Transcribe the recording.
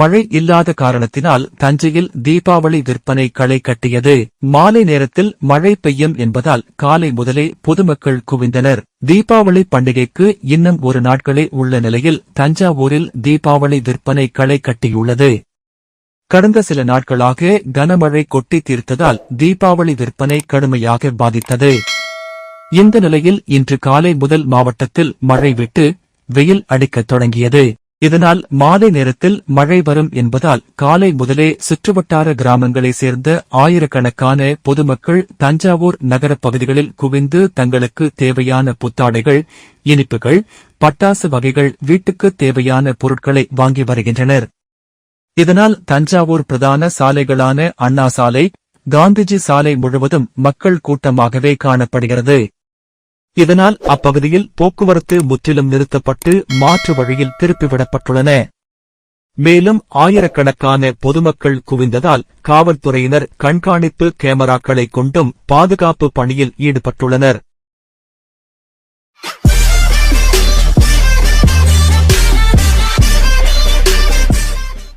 மழை இல்லாத காரணத்தினால் தஞ்சையில் தீபாவளி விற்பனை களை கட்டியது. மாலை நேரத்தில் மழை பெய்யும் என்பதால் காலை முதலே பொதுமக்கள் குவிந்தனர். தீபாவளி பண்டிகைக்கு இன்னும் ஒரு நாட்களே உள்ள நிலையில் தஞ்சாவூரில் தீபாவளி விற்பனை களை கட்டியுள்ளது. கடந்த சில நாட்களாக கனமழை கொட்டி தீர்த்ததால் தீபாவளி விற்பனை கடுமையாக பாதித்தது. இந்த நிலையில் இன்று காலை முதல் மாவட்டத்தில் மழை விட்டு வெயில் அடிக்கத் தொடங்கியது. இதனால் மாலை நேரத்தில் மழை வரும் என்பதால் காலை முதலே சுற்றுவட்டார கிராமங்களைச் சேர்ந்த ஆயிரக்கணக்கான பொதுமக்கள் தஞ்சாவூர் நகரப் பகுதிகளில் குவிந்து தங்களுக்கு தேவையான புத்தாடைகள் இனிப்புகள் பட்டாசு வகைகள் வீட்டுக்கு தேவையான பொருட்களை வாங்கி வருகின்றனர். இதனால் தஞ்சாவூர் பிரதான சாலைகளான அண்ணா சாலை காந்திஜி சாலை முழுவதும் மக்கள் கூட்டமாகவே காணப்படுகிறது. இதனால் அப்பகுதியில் போக்குவரத்து முற்றிலும் நிறுத்தப்பட்டு மாற்று வழியில் திருப்பிவிடப்பட்டுள்ளன. மேலும் ஆயிரக்கணக்கான பொதுமக்கள் குவிந்ததால் காவல்துறையினர் கண்காணிப்பு கேமராக்களை கொண்டும் பாதுகாப்பு பணியில் ஈடுபட்டுள்ளனர்.